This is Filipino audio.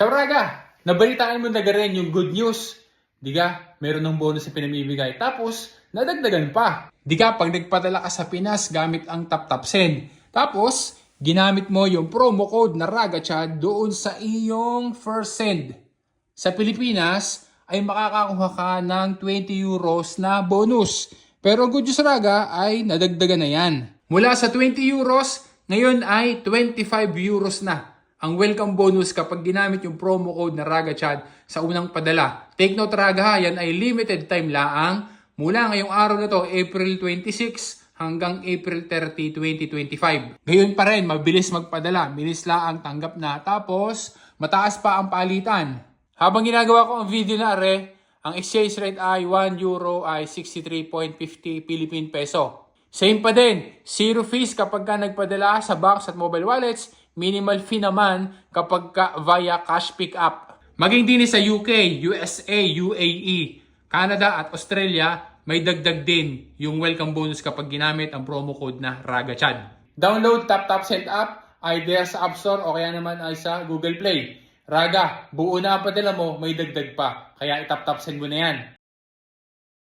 Ciao Raga! Nabalitaan mo na rin yung good news. Di ka, meron ng bonus na pinamimigay. Tapos, nadagdagan pa. Di ka, pag nagpadala ka sa Pinas gamit ang TapTap Send. Tapos, ginamit mo yung promo code na RagaChad doon sa iyong first send. Sa Pilipinas, ay makakakuha ka ng 20 euros na bonus. Pero good news Raga ay nadagdagan na yan. Mula sa 20 euros, ngayon ay 25 euros na ang welcome bonus kapag ginamit yung promo code na RagaChad sa unang padala. Take note Raga ha, yan ay limited time laang mula ngayong araw na to, April 26 hanggang April 30, 2025. Ngayon pa rin, mabilis magpadala, bilis laang tanggap na. Tapos, mataas pa ang palitan. Habang ginagawa ko ang video na are, ang exchange rate ay 1 euro ay 63.50 Philippine peso. Same pa din, zero fees kapag ka nagpadala sa banks at mobile wallets, minimal fee naman kapag ka via cash pick up. Maging din sa UK, USA, UAE, Canada at Australia, may dagdag din yung welcome bonus kapag ginamit ang promo code na RagaChad. Download TapTap Send app either sa App Store o kaya naman ay sa Google Play. Raga, buo na ang padala mo, may dagdag pa. Kaya itap-tap send mo na yan.